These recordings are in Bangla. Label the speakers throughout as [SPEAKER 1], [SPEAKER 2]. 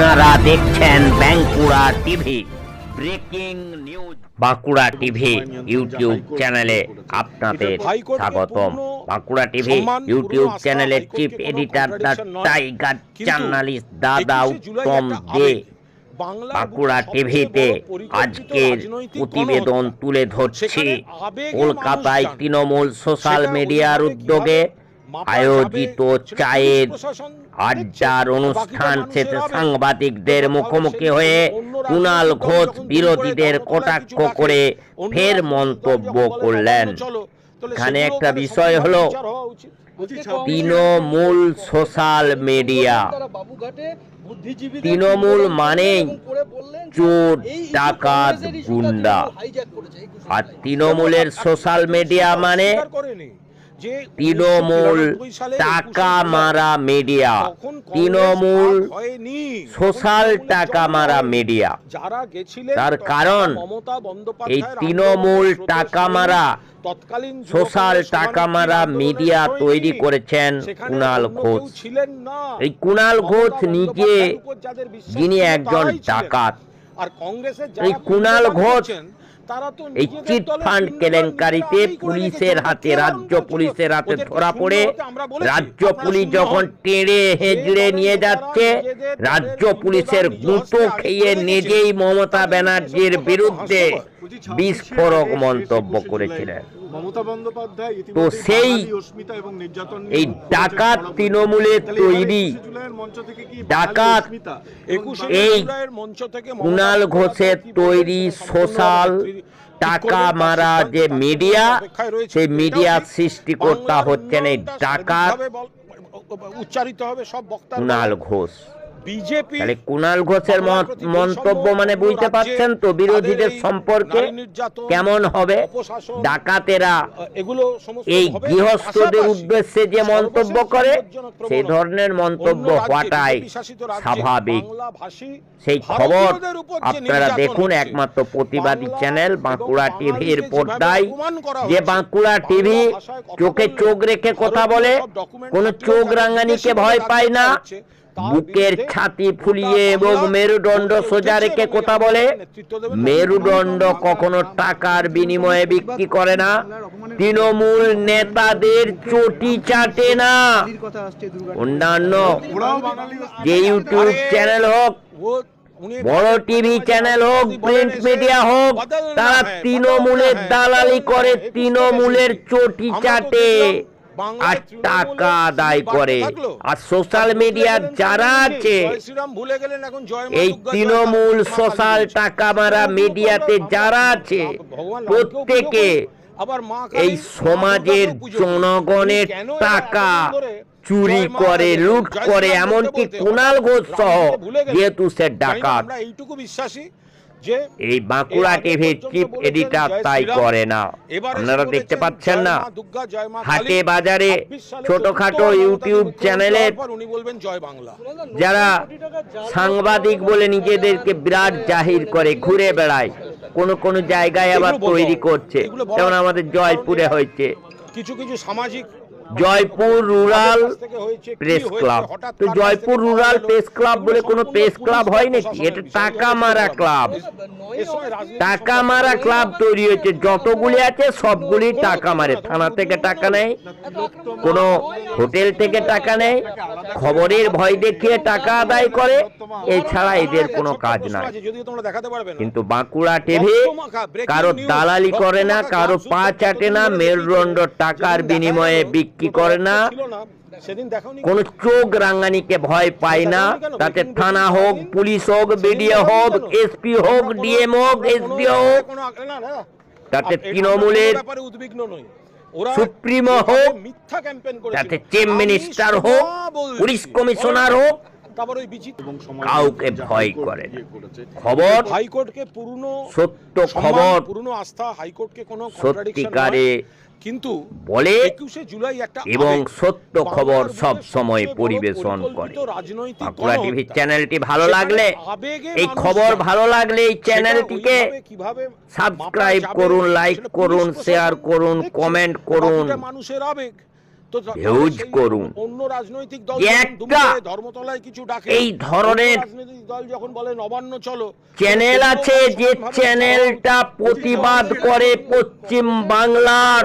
[SPEAKER 1] আপনারা দেখছেন Bankura TV breaking news. Bankura TV YouTube চ্যানেলে আপনাদের স্বাগতম। বাঁকুড়া টিভি ইউটিউব চ্যানেলের chief editor the tiger journalist দাদা উত্তম দে। বাঁকুড়া টিভিতে আজকের প্রতিবেদন তুলে ধরছি। কলকাতায় তৃণমূল সোশ্যাল মিডিয়ার উদ্যোগে আয়োজিত চায়ের আড্ডার অনুষ্ঠান শেষে সাংবাদিকদের মুখোমুখি হয়ে কুণাল ঘোষ বিরোধীদের কটাক্ষ করে ফের মন্তব্য করলেন। এখানে একটা বিষয় হলো তৃণমূল সোশ্যাল মিডিয়া। তৃণমূল মানেই চোর ডাকাত গুন্ডা। আর তৃণমূলের সোশ্যাল মিডিয়া মানে তৃণমূল টাকা মারা মিডিয়া। তৃণমূল সোশ্যাল টাকা মারা মিডিয়া। তার কারণ এই তৃণমূল টাকা। মারা
[SPEAKER 2] তৎকালীন
[SPEAKER 1] সোশ্যাল টাকা মারা মিডিয়া তৈরি করেছেন কুণাল ঘোষ। এই কুণাল ঘোষ নিজে যিনি একজন ডাকাত।
[SPEAKER 2] আর কংগ্রেসের
[SPEAKER 1] এই কুণাল ঘোষ এই চিট ফান্ড কেলেঙ্কারিতে পুলিশের হাতে রাজ্য পুলিশের হাতে ধরা পড়ে। রাজ্য পুলিশ যখন টেড়ে হেজড়ে নিয়ে যাচ্ছে রাজ্য পুলিশের গুঁতো খেয়ে নিজেই মমতা ব্যানার্জির বিরুদ্ধে। বিস্ফোরক মন্তব্য করেছিলেন।
[SPEAKER 3] মমতা বন্দ্যোপাধ্যায়
[SPEAKER 1] তো সেই
[SPEAKER 3] বাঙালি অস্মিতা এবং নির্যাতন নিয়ে
[SPEAKER 1] এই ডাকাত
[SPEAKER 3] সরব।
[SPEAKER 1] তৃণমূলের তৈরি
[SPEAKER 3] 21শে জুলাইয়ের মঞ্চ থেকে কি বাঙালি
[SPEAKER 1] ডাকাত এই
[SPEAKER 2] মঞ্চ থেকে মমতা
[SPEAKER 1] কুণাল ঘোষের তৈরি সোশ্যাল টাকা মারা যে মিডিয়া সেই মিডিয়া সৃষ্টিকর্তা হচ্ছেন এই ডাকাত
[SPEAKER 2] উচ্চারিত হবে সব বক্তার
[SPEAKER 1] কুণাল ঘোষ।
[SPEAKER 2] বিজেপি
[SPEAKER 1] তাহলে কুণাল ঘোষের মন্তব্য মানে বুঝতে পারছেন তো? বিরোধীদের সম্পর্কে কেমন হবে? ডাকাতেরা
[SPEAKER 2] এগুলো
[SPEAKER 1] এই গৃহস্থদের উদ্দেশ্যে যে মন্তব্য করে সেই ধরনের মন্তব্য হওয়াটাই স্বাভাবিক। সেই খবর আপনারা দেখুন একমাত্র প্রতিবাদী চ্যানেল বাঁকুড়া টিভির পর্দায় যে বাঁকুড়া টিভি চোখে চোখ রেখে কথা বলে কোনো চোখ রাঙানিকে ভয় পায় না। বুকের ছাতি ফুলিয়ে এবং মেরুদণ্ড সোজা রেখে কথা বলে মেরুদণ্ড কখনো টাকার বিনিময়ে বিক্রি করে না। তৃণমূল নেতাদের চটি চাটে না। অন্যান্য যে ইউটিউব চ্যানেল হোক বড় টিভি চ্যানেল হোক প্রিন্ট মিডিয়া হোক তারা তৃণমূলের দালালি করে তৃণমূলের চটি চাটে। আর টাকা আদায় করে। আর সোশ্যাল মিডিয়ার যারা আছে এই তৃণমূল সোশ্যাল টাকা মারা মিডিয়াতে যারা আছে প্রত্যেকে এই সমাজের। জনগণের টাকা চুরি করে লুট করে এমনকি কুণাল ঘোষ সহ। যেহেতু সে ডাকাত।
[SPEAKER 2] এইটুকু বিশ্বাসী।
[SPEAKER 1] এই বাঁকুড়া টিভির চিফ এডিটর তাই করে না। আপনারা দেখতে পাচ্ছেন না। হাটে বাজারে ছোটখাটো ইউটিউব
[SPEAKER 2] বাংলা।
[SPEAKER 1] যারা সাংবাদিক বলে নিজেদেরকে বিরাট জাহির করে ঘুরে বেড়ায়। কোন কোন জায়গায় আবার তৈরি করছে। যেমন আমাদের জয়পুরে হয়েছে।
[SPEAKER 2] কিছু কিছু সামাজিক
[SPEAKER 1] জয়পুর রুরাল প্রেস ক্লাব তো জয়পুর রুরাল প্রেস ক্লাব বলে কোনো প্রেস ক্লাব হয় নাকি? এটা টাকা মারা ক্লাব টাকা মারা ক্লাব তৈরি হয়েছে। যতগুলি আছে সবগুলি টাকা মারে। থানা থেকে টাকা নেয় কোনো হোটেল থেকে টাকা নেয় খবরের ভয় দেখিয়ে টাকা আদায় করে। এছাড়া এদের কোনো কাজ নাই।
[SPEAKER 2] আছে, যদিও তোমরা দেখাতে পারবে না।
[SPEAKER 1] কিন্তু বাঁকুড়া টিভি কারও দালালি করে না কারও পা চাটে না মেরুদণ্ড টাকার বিনিময়ে বিক্রি করে না?
[SPEAKER 2] সেদিন
[SPEAKER 1] কোন চোখ রাঙ্গানিকে ভয় পায় না। তাতে থানা হোক পুলিশ হোক বিডিও হোক এসপি হোক ডিএম হোক এসপি হোক তাতে তৃণমূলের
[SPEAKER 2] উদ্বিগ্ন ওরা
[SPEAKER 1] সুপ্রিমো হোক, তাতে চিফ মিনিস্টার হোক পুলিশ কমিশনার হোক
[SPEAKER 2] তারপর ওই বিচিত্র
[SPEAKER 3] এবং সমাজ
[SPEAKER 1] কাউকে ভয় করে। খবর?
[SPEAKER 2] হাইকোর্টকে পুরনো
[SPEAKER 1] সত্য খবর।
[SPEAKER 2] পুরনো আস্থা হাইকোর্টকে কোনো
[SPEAKER 1] সত্যিকারে
[SPEAKER 2] নয়। কিন্তু
[SPEAKER 1] বলে
[SPEAKER 2] একুশে জুলাই একটা
[SPEAKER 1] এবং সত্য খবর সব সময় পরিবেশন করে। বাঁকুড়া টিভি চ্যানেলটি ভালো লাগলে এই খবর ভালো লাগলে এই চ্যানেলটিকে
[SPEAKER 2] কীভাবে
[SPEAKER 1] সাবস্ক্রাইব করুন লাইক করুন শেয়ার করুন কমেন্ট করুন।
[SPEAKER 2] মানুষের আবেগ।
[SPEAKER 1] হিউজ করুন।
[SPEAKER 2] অন্য রাজনৈতিক দল
[SPEAKER 1] একটা
[SPEAKER 2] ধর্মতলায় কিছু ডাকে
[SPEAKER 1] এই ধরনের
[SPEAKER 2] রাজনৈতিক দল যখন বলে নবান্ন চলো
[SPEAKER 1] চ্যানেল আছে যে চ্যানেলটা প্রতিবাদ করে পশ্চিম বাংলার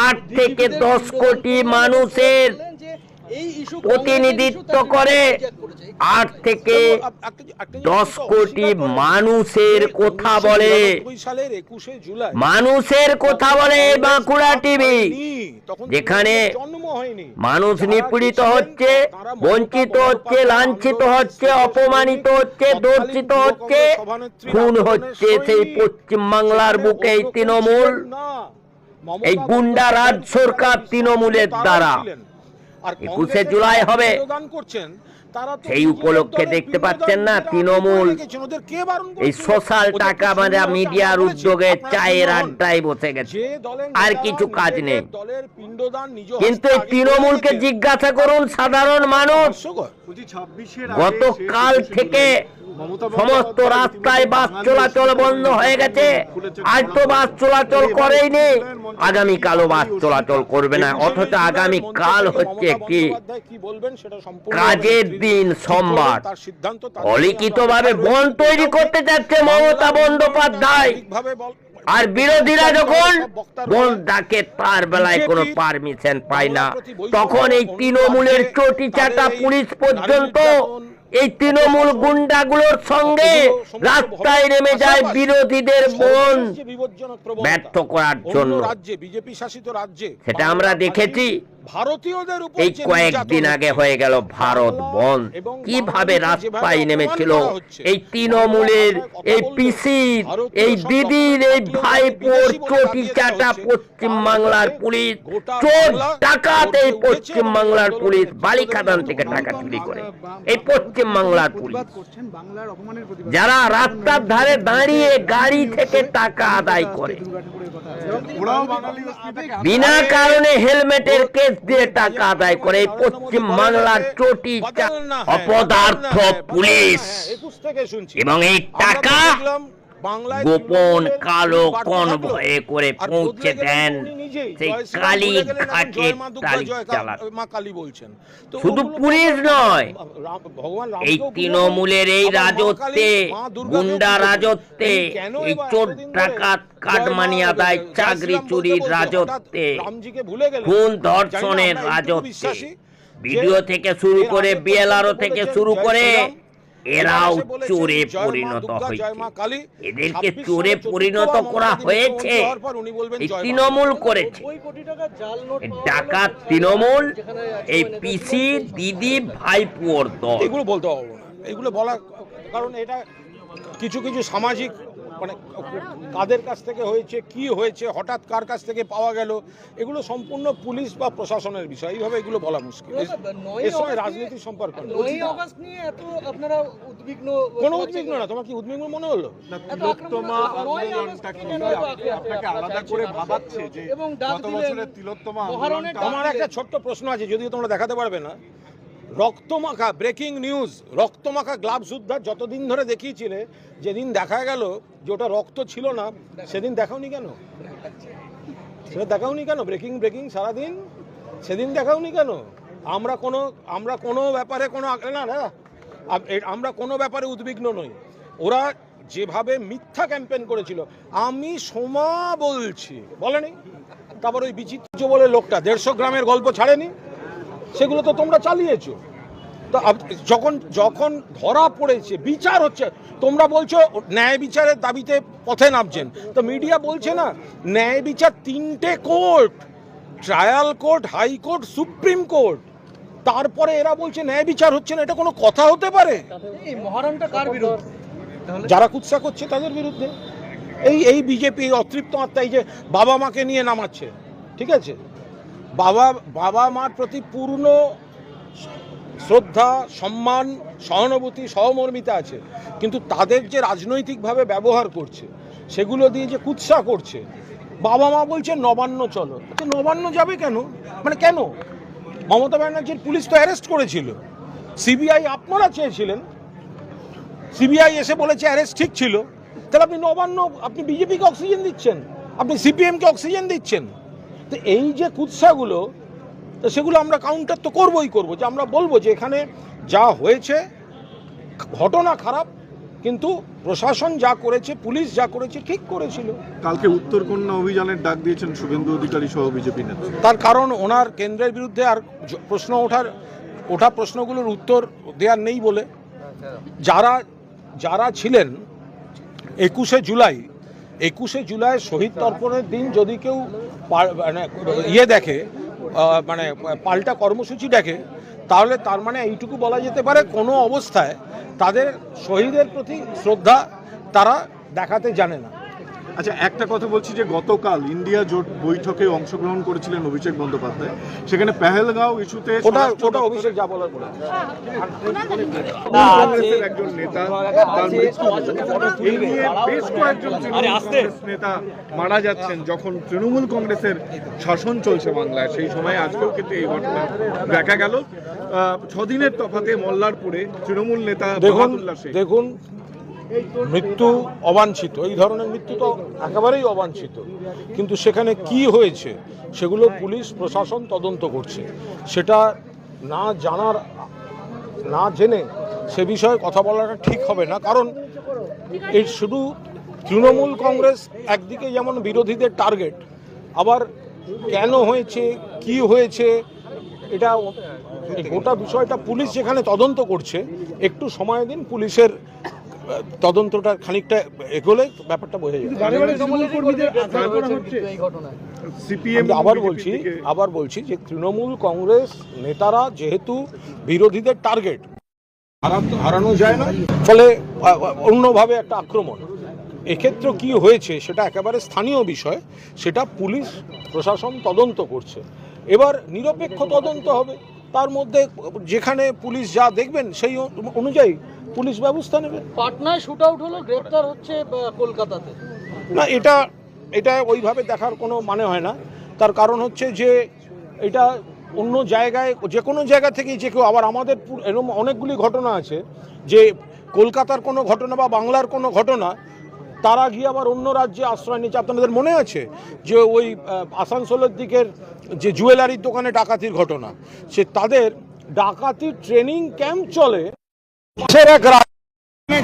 [SPEAKER 1] আট থেকে দশ কোটি মানুষের প্রতিনিধিত্ব করে আট থেকে দশ কোটি মানুষের কথা বলে। মানুষের কথা বলে বাঁকুড়া টিভি। যেখানে মানুষ নিপীড়িত হচ্ছে বঞ্চিত হচ্ছে লাঞ্ছিত হচ্ছে অপমানিত হচ্ছে দর্শিত হচ্ছে খুন হচ্ছে সেই পশ্চিম বাংলার বুকে এই তৃণমূল। এই গুন্ডা রাজ সরকার তৃণমূলের দ্বারা। একুশে জুলাই হবে। সেই উপলক্ষে দেখতে পাচ্ছেন না তৃণমূল এই সোশ্যাল টাকা মানে মিডিয়ার উদ্যোগে চায়ের আড্ডায় বসে গেছে। আর কিছু কাজ নেই। কিন্তু এই তৃণমূলকে জিজ্ঞাসা করুন সাধারণ মানুষ। গতকাল থেকে সমস্ত রাস্তায় বাস চলাচল বন্ধ হয়ে গেছে। আজ তো বাস চলাচল করেই নেই আগামীকালও বাস চলাচল করবে না। অথচ আগামী কাল হচ্ছে কি কাজের দিন সোমবার অলিখিত ভাবে বন তৈরি করতে যাচ্ছে মমতা বন্দ্যোপাধ্যায়। আর বিরোধীরা যখন বন ডাকে তার বেলায় কোনো পারমিশন পায় না তখন এই তৃণমূলের চটি চাটা পুলিশ পর্যন্ত এই তৃণমূল গুন্ডাগুলোর সঙ্গে রাস্তায় নেমে যায় বিরোধীদের বন ব্যর্থ করার জন্য।
[SPEAKER 2] রাজ্যে বিজেপি শাসিত রাজ্যে।
[SPEAKER 1] সেটা আমরা দেখেছি।
[SPEAKER 2] ভারতীয়দের উপর
[SPEAKER 1] এই কয়েকদিন আগে হয়ে গেল ভারত বন কীভাবে রাস্তায় নেমেছিল এই তৃণমূলের এই পিসির এই দিদির এই ভাইপোর চটি চাটা পশ্চিম বাংলার পুলিশ চোর ডাকাত এই পশ্চিম বাংলার পুলিশ বালিখাদান থেকে টাকা চুরি করে। এই পশ্চিম বাংলার পুলিশ
[SPEAKER 4] বাংলার অপমানের প্রতিবাদ
[SPEAKER 1] যারা রাস্তার ধারে দাঁড়িয়ে গাড়ি থেকে টাকা আদায় করে। বিনা কারণে হেলমেটের কেস দিয়ে টাকা আদায় করে। পশ্চিম বাংলার চটি অপদার্থ পুলিশ। এবং এই টাকা গোপন কালো কনভয়ে করে পৌঁছে দেন সেই কালী ঘাটে
[SPEAKER 2] মা কালী বলছেন।
[SPEAKER 1] শুধু পুলিশ নয়। এই তৃণমূলের এই রাজত্বে গুন্ডা রাজত্বে
[SPEAKER 2] কেন
[SPEAKER 1] এই চোর ডাকাত কাটমানি আদায় চাকরি চুরির রাজত্বে। খুন ধর্ষণের রাজত্বে। ভিডিও থেকে শুরু করে বিএলআরও থেকে শুরু করে এরাও চোরে পরিণত হয়েছে এদেরকে চোরে পরিণত করা হয়েছে। তৃণমূল করেছে। ডাকাত তৃণমূল এই পিসি দিদি ভাইপুয়ার দল।
[SPEAKER 2] এগুলো বলতে হবে না। এগুলো বলার কারণ এটা কিছু কিছু সামাজিক মানে কাদের কাছ থেকে হয়েছে কি হয়েছে হঠাৎ কার কাছ থেকে পাওয়া গেল এগুলো সম্পূর্ণ পুলিশ বা প্রশাসনের বিষয়। এইভাবে এগুলো বলা মুশকিল। এর- সঙ্গে রাজনীতির সম্পর্ক
[SPEAKER 5] উদ্বিগ্ন
[SPEAKER 2] কোনো উদ্বিগ্ন না তোমার কি উদ্বিগ্ন মনে হলো?
[SPEAKER 3] তিলোত্তমা আন্দোলনটা কি আপনাকে আলাদা করে ভাবাচ্ছে যে গত বছরের তিলোত্তমা আন্দোলনটা
[SPEAKER 2] আমার একটা ছোট্ট প্রশ্ন আছে যদিও তোমরা দেখাতে পারবে না। রক্তমাখা ব্রেকিং নিউজ রক্তমাখা গ্লাভস উদ্ধার যতদিন ধরে দেখিয়েছিলে, যেদিন দেখা গেল যে ওটা রক্ত ছিল না, সেদিন দেখাওনি কেন? সেটা দেখাওনি কেন? ব্রেকিং ব্রেকিং সারাদিন? সেদিন দেখাওনি কেন? আমরা কোনো আমরা কোনো ব্যাপারে কোনো না না আমরা কোনো ব্যাপারে উদ্বিগ্ন নই। ওরা যেভাবে মিথ্যা ক্যাম্পেন করেছিল, আমি সোমা বলছি। বলেনি? তারপর ওই বিচিত্র বলে লোকটা, দেড়শো গ্রামের গল্প ছাড়েনি? সেগুলো তো তোমরা চালিয়েছো। তো যখন যখন ধরা পড়েছে বিচার হচ্ছে তোমরা বলছো ন্যায় বিচারের দাবিতে পথে নামছেন। তো মিডিয়া বলছে না ন্যায় বিচার তিনটে court trial court high court supreme court তারপরে এরা বলছে ন্যায় বিচার হচ্ছে না এটা কোনো কথা হতে পারে? যারা কুৎসা করছে তাদের বিরুদ্ধে। এই এই বিজেপি অতৃপ্ত আত্মা এই যে বাবা মাকে নিয়ে নামাচ্ছে ঠিক আছে? বাবা বাবা মার প্রতি পূর্ণ শ্রদ্ধা, সম্মান, সহানুভূতি, সহমর্মিতা আছে। কিন্তু তাদের যে রাজনৈতিকভাবে ব্যবহার করছে, সেগুলো দিয়ে যে কুৎসা করছে, বাবা মা বলছে, নবান্ন চলো। নবান্ন যাবে কেন? মানে কেন? মমতা ব্যানার্জির পুলিশ তো অ্যারেস্ট করেছিল। সিবিআই আপনারা চেয়েছিলেন। সিবিআই এসে বলেছে, অ্যারেস্ট ঠিক ছিল। তাহলে আপনি নবান্ন, আপনি বিজেপিকে অক্সিজেন দিচ্ছেন? আপনি সিপিএমকে অক্সিজেন দিচ্ছেন? তো এই যে কুৎসাগুলো তো সেগুলো আমরা কাউন্টার তো করবই করব যে আমরা বলব যে এখানে যা হয়েছে ঘটনা খারাপ কিন্তু প্রশাসন যা করেছে পুলিশ যা করেছে ঠিক করেছিল।
[SPEAKER 3] কালকে উত্তরকন্যা অভিযানের ডাক দিয়েছেন শুভেন্দু অধিকারী সহ বিজেপি নেতা
[SPEAKER 2] তার কারণ ওনার কেন্দ্রের বিরুদ্ধে আর প্রশ্ন ওঠার ওঠা প্রশ্নগুলোর উত্তর দেওয়ার নেই বলে। যারা যারা ছিলেন একুশে জুলাই একুশে জুলাই শহীদ তর্পণের দিন যদি কেউ মানে ইয়ে দেখে মানে পাল্টা কর্মসূচি দেখে, তাহলে তার মানে এইটুকু বলা যেতে পারে কোনো অবস্থায় তাদের শহীদের প্রতি শ্রদ্ধা তারা দেখাতে জানে না।
[SPEAKER 3] আচ্ছা একটা কথা বলছি যে গতকাল ইন্ডিয়া জোট বৈঠকে অংশগ্রহণ করেছিলেন অভিষেক বন্দ্যোপাধ্যায়। সেখানে পেহেলগাঁও ইস্যুতে
[SPEAKER 2] ওটা ওটা অভিষেক যা বলার
[SPEAKER 3] একজন নেতা বেশ কয়েকজন মারা যাচ্ছেন যখন তৃণমূল কংগ্রেসের শাসন চলছে বাংলায়। সেই সময় আজকেও কিন্তু এই ঘটনা দেখা গেল। আহ, ছদিনের তফাতে মল্লারপুরে তৃণমূল নেতা
[SPEAKER 2] দেখুন মৃত্যু অবাঞ্ছিত, এই ধরনের মৃত্যু তো একেবারেই অবাঞ্ছিত। কিন্তু সেখানে কি হয়েছে, সেগুলো পুলিশ, প্রশাসন তদন্ত করছে। সেটা না জানার, না জেনে সে বিষয়ে কথা বলাটা ঠিক হবে না। কারণ এই শুধু তৃণমূল কংগ্রেস একদিকে যেমন বিরোধীদের টার্গেট, আবার কেন হয়েছে, কি হয়েছে, এটা গোটা বিষয়টা পুলিশ যেখানে তদন্ত করছে, একটু সময় দিন, পুলিশের তদন্তটা খানিকটা এগোলে ব্যাপারটা বোঝা যাবে আবার বলছি আবার বলছি যে তৃণমূল কংগ্রেস নেতারা যেহেতু বিরোধীদের টার্গেট হারানো যায় না ফলে অন্যভাবে একটা আক্রমণ। এক্ষেত্রে কি হয়েছে সেটা একেবারে স্থানীয় বিষয় সেটা পুলিশ প্রশাসন তদন্ত করছে। এবার নিরপেক্ষ তদন্ত হবে। তার মধ্যে যেখানে পুলিশ যা দেখবেন সেই অনুযায়ী পুলিশ ব্যবস্থা নেবে।
[SPEAKER 5] পাটনায় শুট আউট হলো গ্রেপ্তার হচ্ছে কলকাতাতে।
[SPEAKER 2] না এটা এটা ওইভাবে দেখার কোনো মানে হয় না। তার কারণ হচ্ছে যে এটা অন্য জায়গায় যে কোনো জায়গা থেকেই যে কেউ আবার আমাদের এরকম অনেকগুলি ঘটনা আছে যে কলকাতার কোনো ঘটনা বা বাংলার কোনো ঘটনা তারা গিয়ে আবার অন্য রাজ্যে আশ্রয় নিচ্ছে আপনাদের মনে আছে যে ওই আসানসোলের দিকের যে জুয়েলারির দোকানে ডাকাতির ঘটনা, সে তাদের ডাকাতির ট্রেনিং ক্যাম্প চলে। এক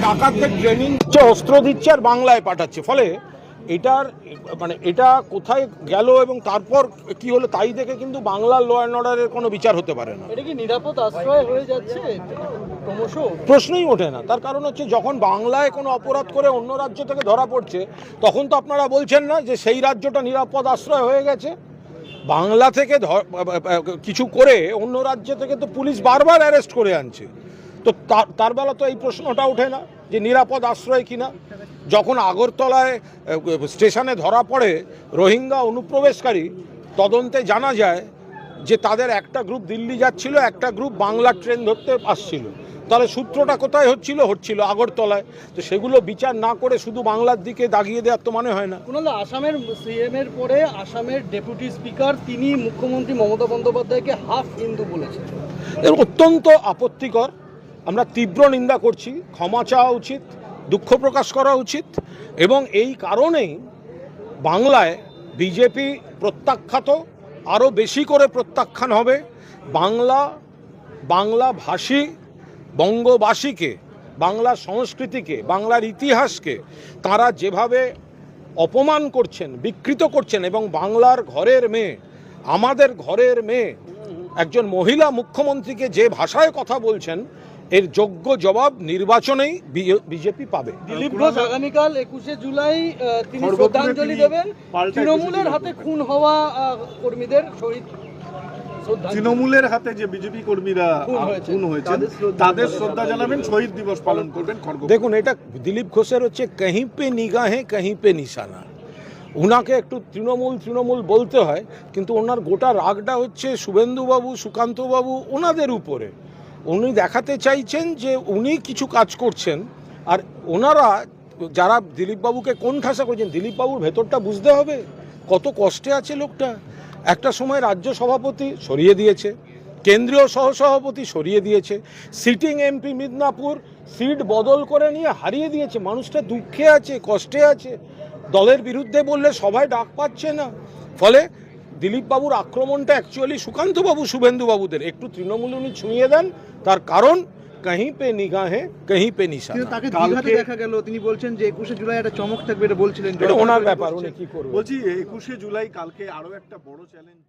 [SPEAKER 2] ডাকাতদের ট্রেনিং অস্ত্র দিচ্ছে আর বাংলায় পাঠাচ্ছে। ফলে এটার মানে এটা কোথায় গেল এবং তারপর কি হলো তাই দেখে কিন্তু বাংলার ল অ্যান্ড অর্ডারের কোনো বিচার হতে পারে না।
[SPEAKER 5] এটা কি নিরাপদ আশ্রয় হয়ে যাচ্ছে?
[SPEAKER 2] প্রশ্নই ওঠে না। তার কারণ হচ্ছে যখন বাংলায় কোনো অপরাধ করে অন্য রাজ্য থেকে ধরা পড়ছে তখন তো আপনারা বলছেন না যে সেই রাজ্যটা নিরাপদ আশ্রয় হয়ে গেছে। বাংলা থেকে কিছু করে অন্য রাজ্য থেকে তো পুলিশ বারবার অ্যারেস্ট করে আনছে। তো তার তার বেলা তো এই প্রশ্নটা ওঠে না। যে নিরাপদ আশ্রয় কিনা। যখন আগরতলায় স্টেশনে ধরা পড়ে রোহিঙ্গা অনুপ্রবেশকারী তদন্তে জানা যায় যে তাদের একটা গ্রুপ দিল্লি যাচ্ছিল একটা গ্রুপ বাংলা ট্রেন ধরতে আসছিল। তাহলে সূত্রটা কোথায় হচ্ছিল? হচ্ছিল আগরতলায়। তো সেগুলো বিচার না করে শুধু বাংলার দিকে দাগিয়ে দেওয়ার তো মানে হয় না।
[SPEAKER 5] কুণাল আসামের সিএম এর পরে আসামের ডেপুটি স্পিকার তিনি মুখ্যমন্ত্রী মমতা বন্দ্যোপাধ্যায়কে হাফ হিন্দু বলেছেন।
[SPEAKER 2] এর অত্যন্ত আপত্তিকর। আমরা তীব্র নিন্দা করছি, ক্ষমা চাওয়া উচিত, দুঃখ প্রকাশ করা উচিত, এবং এই কারণেই বাংলায় বিজেপি প্রত্যাখ্যাত, আরও বেশি করে প্রত্যাখ্যান হবে। বাংলা বাংলা ভাষী বঙ্গবাসীকে, বাংলা সংস্কৃতিকে, বাংলার ইতিহাসকে তারা যেভাবে অপমান করছেন, বিকৃত করছেন, এবং বাংলার ঘরের মেয়ে, আমাদের ঘরের মেয়ে, একজন মহিলা মুখ্যমন্ত্রীকে যে ভাষায় কথা বলছেন এর যোগ্য জবাব নির্বাচনেই বিজেপি পাবে।
[SPEAKER 5] দিলীপ ঘোষ আগামীকাল একুশে জুলাই তিনি শ্রদ্ধাঞ্জলি দেবেন। তৃণমূলের হাতে খুন হওয়া কর্মীদের শহীদ
[SPEAKER 3] তৃণমূলের হাতে যে বিজেপি কর্মীরা
[SPEAKER 5] খুন হয়েছে। তাদের শ্রদ্ধা
[SPEAKER 3] জানাবেন। শহীদ দিবস পালন করবেন
[SPEAKER 2] দেখুন এটা দিলীপ ঘোষের হচ্ছে কहीं পে নিগাহে কहीं পে নিশানা উনাকে একটু তৃণমূল তৃণমূল বলতে হয় কিন্তু ওনার গোটা রাগটা হচ্ছে শুভেন্দুবাবু সুকান্তবাবু ওনাদের উপরে। উনি দেখাতে চাইছেন যে উনি কিছু কাজ করছেন, আর ওনারা যারা দিলীপবাবুকে কোন ঠাসা করছেন, দিলীপবাবুর ভেতরটা বুঝতে হবে কত কষ্টে আছে লোকটা। একটা সময় রাজ্য সভাপতি সরিয়ে দিয়েছে, কেন্দ্রীয় সহসভাপতি সরিয়ে দিয়েছে সিটিং এমপি মিদনাপুর সিট বদল করে নিয়ে হারিয়ে দিয়েছে। মানুষটা দুঃখে আছে, কষ্টে আছে। দলের বিরুদ্ধে বললে সবাই ডাক পাচ্ছে না। ফলে দিলীপ বাবুর আক্রমণটা অ্যাকচুয়ালি সুকান্ত বাবু শুভেন্দু বাবুদের একটু তৃণমূল উনি ছুঁয়ে দেন তার কারণ কাহি পে নিগাহে কাহি পে নিশা
[SPEAKER 4] তাকে দীঘাতে দেখা গেল তিনি বলছেন যে একুশে জুলাই একটা চমক থাকবে এটা বলছিলেন।
[SPEAKER 2] এটা ওনার ব্যাপার উনি কি করবে
[SPEAKER 3] বলছি একুশে জুলাই কালকে আরও একটা বড় চ্যালেঞ্জ